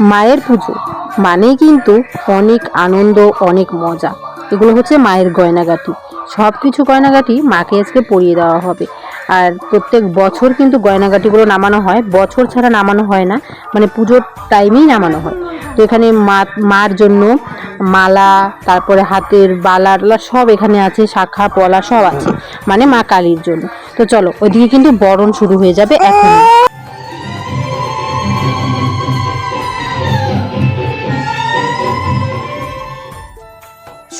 মায়ের পুজো। মানেই কিন্তু অনেক আনন্দ, অনেক মজা। এগুলো হচ্ছে মায়ের গয়নাগাটি। সব কিছু গয়নাগাটি মাকে আজকে পরিয়ে দেওয়া হবে। আর প্রত্যেক বছর কিন্তু গয়নাগাটিগুলো নামানো হয়। বছর ছাড়া নামানো হয় না। মানে পুজোর টাইমেই নামানো হয়। তো এখানে মা, মার জন্য মালা, তারপরে হাতের বালা সব এখানে আছে। শাখা, পলা সব আছে। মানে মা কালীর জন্য। তো চলো, ওইদিকে কিন্তু বরণ শুরু হয়ে যাবে এখন।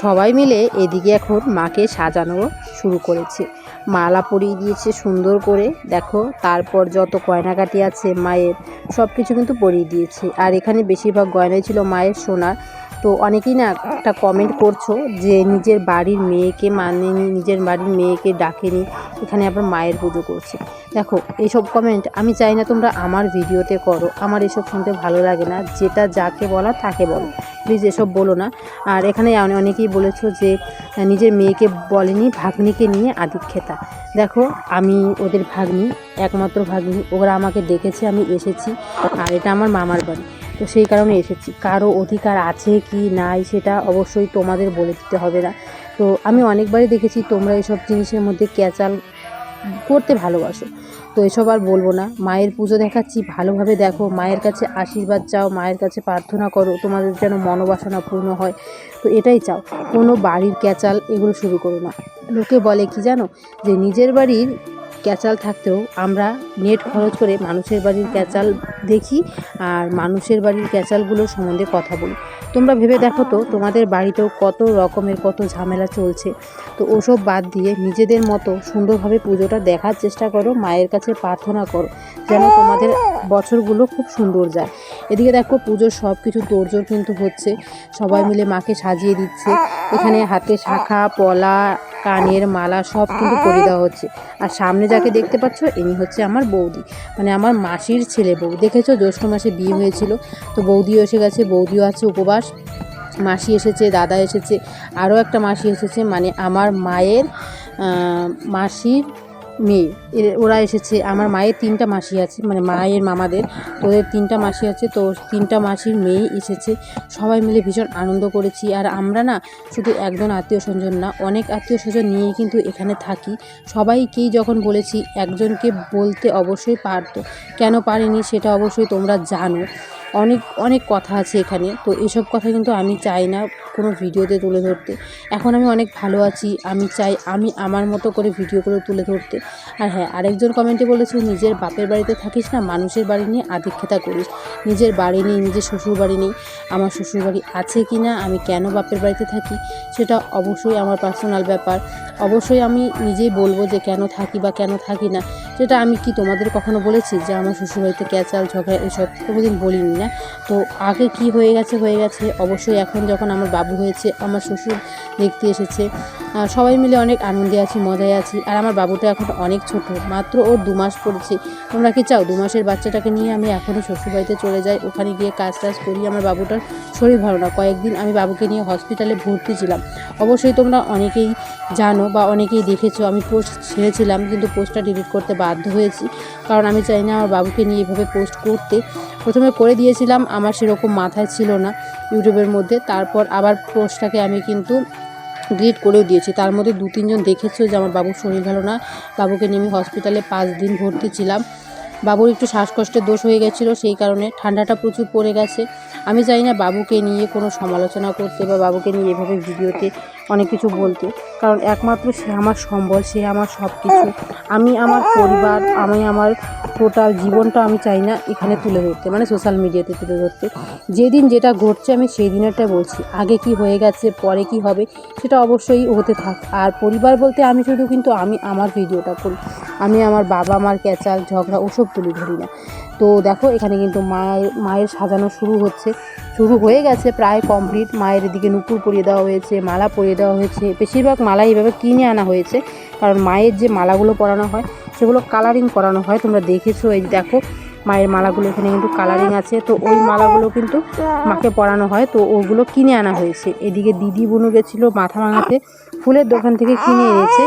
সবাই মিলে এদিকে এখন মাকে সাজানো শুরু করেছে। মালা পরিয়ে দিয়েছে সুন্দর করে। দেখো, তারপর যত গয়নাকাটি আছে মায়ের সব কিছু কিন্তু পরিয়ে দিয়েছে। আর এখানে বেশিরভাগ গয়নাই ছিল মায়ের সোনার। তো অনেকেই না একটা কমেন্ট করছ যে নিজের বাড়ির মেয়েকে মানেনি, নিজের বাড়ির মেয়েকে ডাকেনি, এখানে আবার মায়ের পুজো করছে। দেখো, এইসব কমেন্ট আমি চাই না তোমরা আমার ভিডিওতে করো। আমার এসব শুনতে ভালো লাগে না। যেটা যাকে বলা তাকে বলো। প্লিজ এসব বলো না। আর এখানে অনে- অনেকেই বলেছ যে নিজের মেয়েকে বলেনি, ভাগ্নিকে নিয়ে আদিক্ষেতা। দেখো, আমি ওদের ভাগ্নি, একমাত্র ভাগ্নি। ওরা আমাকে ডেকেছে আমি এসেছি। আর এটা আমার মামার বাড়ি। তো সেই কারণে এসেছি। কারও অধিকার আছে কি নাই সেটা অবশ্যই তোমাদের বলে দিতে হবে না। তো আমি অনেকবারই দেখেছি তোমরা এসব জিনিসের মধ্যে ক্যাচাল করতে ভালোবাসো। তো এসব আর বলব না। মায়ের পুজো দেখাচ্ছি, ভালোভাবে দেখো। মায়ের কাছে আশীর্বাদ চাও, মায়ের কাছে প্রার্থনা করো, তোমাদের যেন মনোবাসনা পূর্ণ হয়। তো এটাই চাও। কোনো বাড়ির ক্যাচাল এগুলো শুরু করো না। লোকে বলে কি জানো? যে নিজের বাড়ির ক্যাচাল থাকতেও আমরা নেট খরচ করে মানুষের বাড়ির ক্যাচাল দেখি আর মানুষের বাড়ির ক্যাচালগুলোর সম্বন্ধে কথা বলি। তোমরা ভেবে দেখো তো, তোমাদের বাড়িতেও কত রকমের কত ঝামেলা চলছে। তো ওসব বাদ দিয়ে নিজেদের মতো সুন্দরভাবে পুজোটা দেখার চেষ্টা করো, মায়ের কাছে প্রার্থনা করো, যেন তোমাদের বছরগুলো খুব সুন্দর যায়। এদিকে দেখো পুজোর সব কিছু তোড়জোড় কিন্তু হচ্ছে। সবাই মিলে মাকে সাজিয়ে দিচ্ছে। এখানে হাতে শাখা, পলা, কানের মালা সব কিন্তু করে দেওয়া হচ্ছে। আর সামনে যাকে দেখতে পাচ্ছ, ইনি হচ্ছে আমার বৌদি। মানে আমার মাসির ছেলে বউ। দেখেছ, জ্যৈষ্ঠ মাসে বিয়ে হয়েছিল, তো বৌদিও এসে গেছে, বৌদিও আছে উপবাস। মাসি এসেছে, দাদা এসেছে, আরও একটা মাসি এসেছে মানে আমার মায়ের মাসির মেয়ে। ওরা এসেছে, আমার মায়ের তিনটা মাসি আছে মানে মায়ের মামাদের, ওদের তিনটা মাসি আছে, তো তিনটা মাসির মেয়ে এসেছে। সবাই মিলে ভীষণ আনন্দ করেছি, আর আমরা না শুধু একজন আত্মীয় স্বজন না, অনেক আত্মীয় স্বজন নিয়েই কিন্তু এখানে থাকি। সবাইকেই যখন বলেছি, একজনকে বলতে অবশ্যই পারতো। কেন পারেনি সেটা অবশ্যই তোমরা জানো। অনেক অনেক কথা আছে এখানে। তো এসব কথা কিন্তু আমি চাই না কোনো ভিডিওতে তুলে ধরতে। এখন আমি অনেক ভালো আছি, আমি চাই, আমি আমার মতো করে ভিডিওগুলো তুলে ধরতে। আর হ্যাঁ আরেকজন কমেন্টে বলেছে, নিজের বাপের বাড়িতে থাকিস না, মানুষের বাড়ি নিয়ে আধিক্ষেতা করিস। নিজের বাড়ি নেই, নিজের শ্বশুর বাড়ি নেই। আমার শ্বশুর বাড়ি আছে কি না, আমি কেন বাপের বাড়িতে থাকি? সেটা অবশ্যই আমার পার্সোনাল ব্যাপার। অবশ্যই আমি নিজেই বলব যে, কেন থাকি বা কেন থাকি না? সেটা আমি কি তোমাদের কখনো বলেছি যে, আমার শ্বশুরবাড়িতে ক্যাচাল ঝগড়া এসব কোনোদিন বলিনি? না। তো আগে কি হয়ে গেছে হয়ে গেছে। অবশ্যই এখন যখন আমার বাবু হয়েছে, আমার শ্বশুর দেখতে এসেছে। সবাই মিলে অনেক আনন্দে আছি, মজায় আছি। আর আমার বাবুটা এখন অনেক ছোট, মাত্র ওর দু মাস পড়েছে। তোমরা কি চাও? দু মাসের বাচ্চাটাকে নিয়ে আমি এখনও শ্বশুরবাড়িতে চলে যাই। ওখানে গিয়ে কাজ টাজ করি। আমার বাবুটার শরীর ভালো না। কয়েকদিন আমি বাবুকে নিয়ে হসপিটালে ভর্তি ছিলাম। অবশ্যই তোমরা অনেকেই জানো বা অনেকেই দেখেছ, আমি পোস্ট ছেড়েছিলাম, কিন্তু পোস্টটা ডিলিট করতে বাধ্য হয়েছি। কারণ আমি চাই না আমার বাবুকে নিয়ে এভাবে পোস্ট করতে প্রথমে করে দিয়েছিলাম, আমার সেরকম মাথায় ছিল না ইউটিউবের মধ্যে। তারপর আবার পোস্টটাকে আমি কিন্তু ডিলিট করেও দিয়েছি। তার মধ্যে দু তিনজন দেখেছ যে আমার বাবুর শরীর ভালো না। বাবুকে নিয়ে আমি হসপিটালে পাঁচ দিন ভর্তি ছিলাম। বাবুর একটু শ্বাসকষ্টের দোষ হয়ে গেছিল, সেই কারণে ঠান্ডাটা প্রচুর পড়ে গেছে। আমি চাই না বাবুকে নিয়ে কোনো সমালোচনা করতে বা বাবুকে নিয়ে এভাবে ভিডিওতে অনেক কিছু বলতে। কারণ একমাত্র সে আমার সম্বল, সে আমার সব কিছু আমি আমার পরিবার, আমি আমার টোটাল জীবনটা আমি চাই না এখানে তুলে ধরতে মানে সোশ্যাল মিডিয়াতে তুলে ধরতে। যেদিন যেটা ঘটছে আমি সেই দিনেরটা বলছি। আগে কি হয়ে গেছে, পরে কি হবে, সেটা অবশ্যই হতে থাক। আর পরিবার বলতে আমি শুধু কিন্তু আমি, আমার ভিডিওটা করি। আমি আমার বাবা মার ক্যাচাল, ঝগড়া, ওসব তুলে ধরি না। তো দেখো, এখানে কিন্তু মায়ের মায়ের সাজানো শুরু হচ্ছে। শুরু হয়ে গেছে প্রায় কমপ্লিট মায়ের দিকে নুপুর পরিয়ে দেওয়া হয়েছে, মালা পরিয়ে দেওয়া হয়েছে। বেশিরভাগ মালা এইভাবে কিনে আনা হয়েছে, কারণ মায়ের যে মালাগুলো পরানো হয়, সেগুলো কালারিং করানো হয়। তোমরা দেখেছ, এই দেখো, মায়ের মালাগুলো এখানে কিন্তু কালারিং আছে। তো ওই মালাগুলো কিন্তু মাকে পরানো হয়, তো ওগুলো কিনে আনা হয়েছে। এদিকে দিদি বোনু গেছিল মাথা ভাঙাতে ফুলের দোকান থেকে কিনে এনেছে।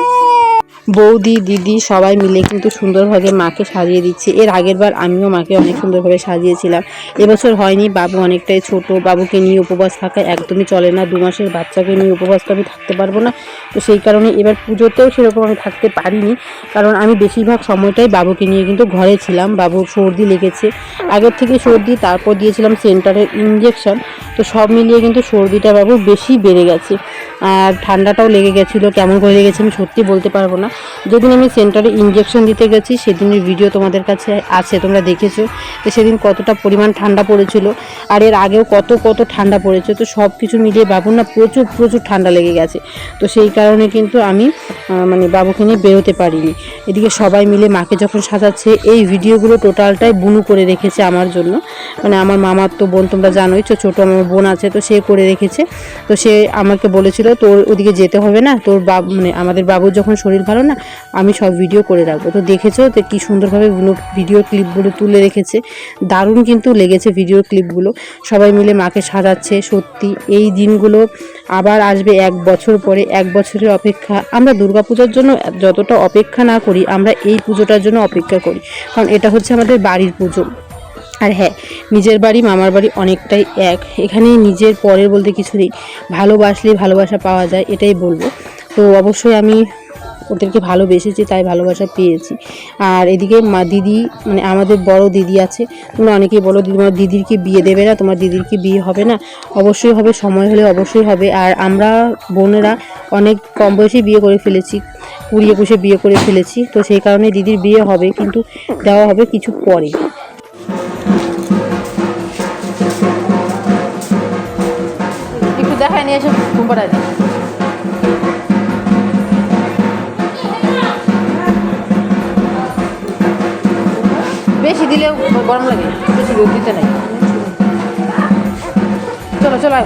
বৌদি, দিদি সবাই মিলে কিন্তু সুন্দরভাবে মাকে সাজিয়ে দিচ্ছে। এর আগের বার আমিও মাকে অনেক সুন্দরভাবে সাজিয়েছিলাম। এবছর হয়নি, বাবু অনেকটাই ছোট, বাবুকে নিয়ে উপবাস থাকা একদমই চলে না, দু মাসের বাচ্চাকে নিয়ে উপবাস তো আমি থাকতে পারব না। তো সেই কারণে এবার পুজোতেও সেরকম আমি থাকতে পারিনি, কারণ আমি বেশিরভাগ সময়টাই বাবুকে নিয়ে কিন্তু ঘরে ছিলাম। বাবুর সর্দি লেগেছে। আগের থেকে সর্দি, তারপর দিয়েছিলাম সেন্টারের ইঞ্জেকশন তো সব মিলিয়ে কিন্তু সর্দিটা বাবুর বেশি বেড়ে গেছে। আর ঠান্ডাটাও লেগে গেছিল, কেমন করে লেগেছে আমি সত্যি বলতে পারব না। যেদিন আমি সেন্টারে ইঞ্জেকশন দিতে গেছি, সেদিনের ভিডিও তোমাদের কাছে আছে, তোমরা দেখেছ। তো সেদিন কতটা পরিমাণ ঠান্ডা পড়েছিল, আর এর আগেও কত কত ঠান্ডা পড়েছে। তো সব কিছু মিলিয়ে বাবুর না প্রচুর প্রচুর ঠান্ডা লেগে গেছে। তো সেই কারণে কিন্তু আমি মানে বাবুকে নিয়ে বেরোতে পারিনি। এদিকে সবাই মিলে মাকে যখন সাজাচ্ছে, এই ভিডিওগুলো টোটালটাই বুনু করে রেখেছে আমার জন্য। মানে আমার মামার তো বোন তোমরা জানোই, তো ছোটো আমার বোন আছে, তো সে করে রেখেছে। তো সে আমাকে বলেছিল, তোর ওদিকে যেতে হবে না, তোর বাবু মানে আমাদের বাবুর যখন শরীর ভালো না, আমি সব ভিডিও করে রাখব। তো দেখেছ তো কী সুন্দরভাবে ভিডিও ক্লিপগুলো তুলে রেখেছে। দারুণ কিন্তু লেগেছে ভিডিও ক্লিপগুলো সবাই মিলে মাকে সাজাচ্ছে, সত্যি। এই দিনগুলো আবার আসবে এক বছর পরে, এক বছরের অপেক্ষা। আমরা দুর্গাপূজার জন্য যতটা অপেক্ষা না করি, আমরা এই পুজোটার জন্য অপেক্ষা করি। কারণ এটা হচ্ছে আমাদের বাড়ির পুজো। আর হ্যাঁ নিজের বাড়ি, মামার বাড়ি অনেকটাই এক। এখানে নিজের পরের বলতে কিছু নেই। ভালোবাসলে ভালোবাসা পাওয়া যায়, এটাই বলব। তো অবশ্যই আমি ওদেরকে ভালোবেসেছি, তাই ভালোবাসা পেয়েছি। আর এদিকে মা দিদি মানে আমাদের বড় দিদি আছে, তোমরা অনেকেই বলো তোমার দিদির কি বিয়ে দেবে না, তোমার দিদির কি বিয়ে হবে না? অবশ্যই হবে, সময় হলে অবশ্যই হবে। আর আমরা বোনেরা অনেক কম বয়সে বিয়ে করে ফেলেছি কুড়ি একুশে বিয়ে করে ফেলেছি, তো সেই কারণে দিদির বিয়ে হবে, কিন্তু দেওয়া হবে কিছু পরে। দেখায় নিয়ে এসে দিলেও গরম লাগে বেশি রোদ দিতে নাই। চলো চলো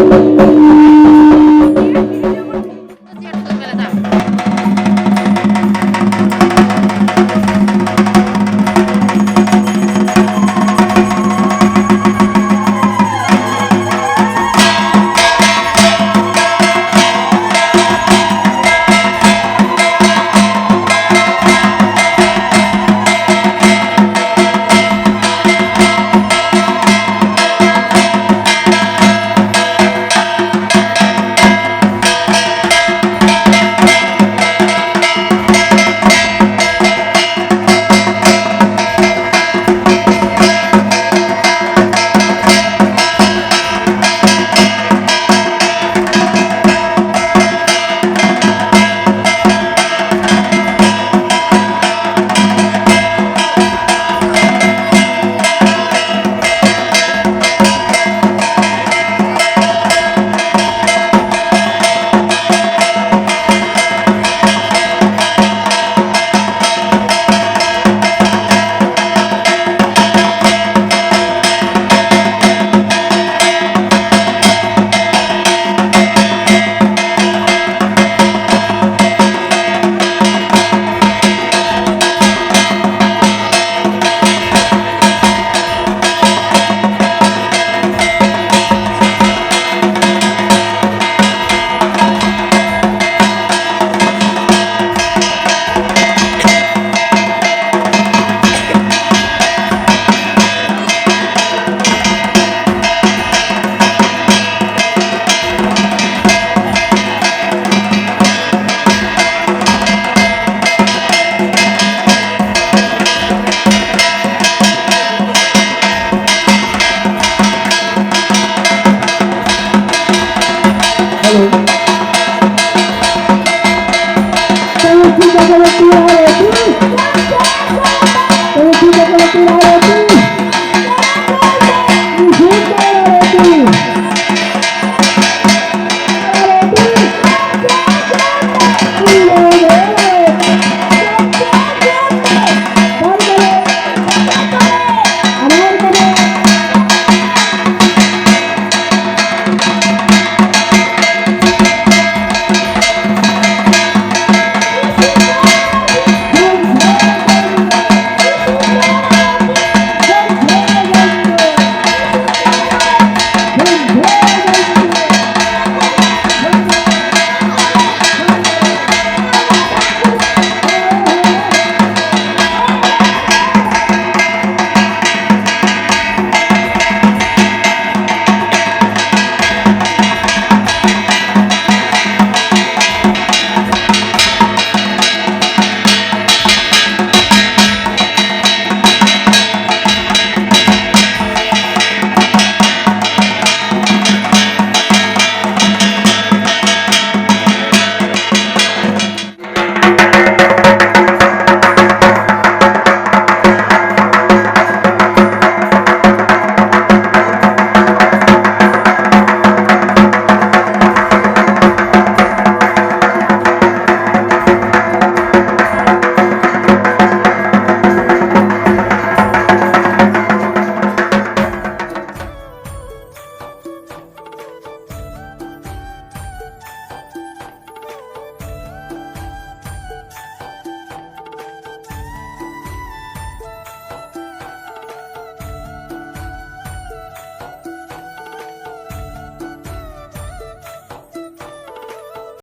Thank you.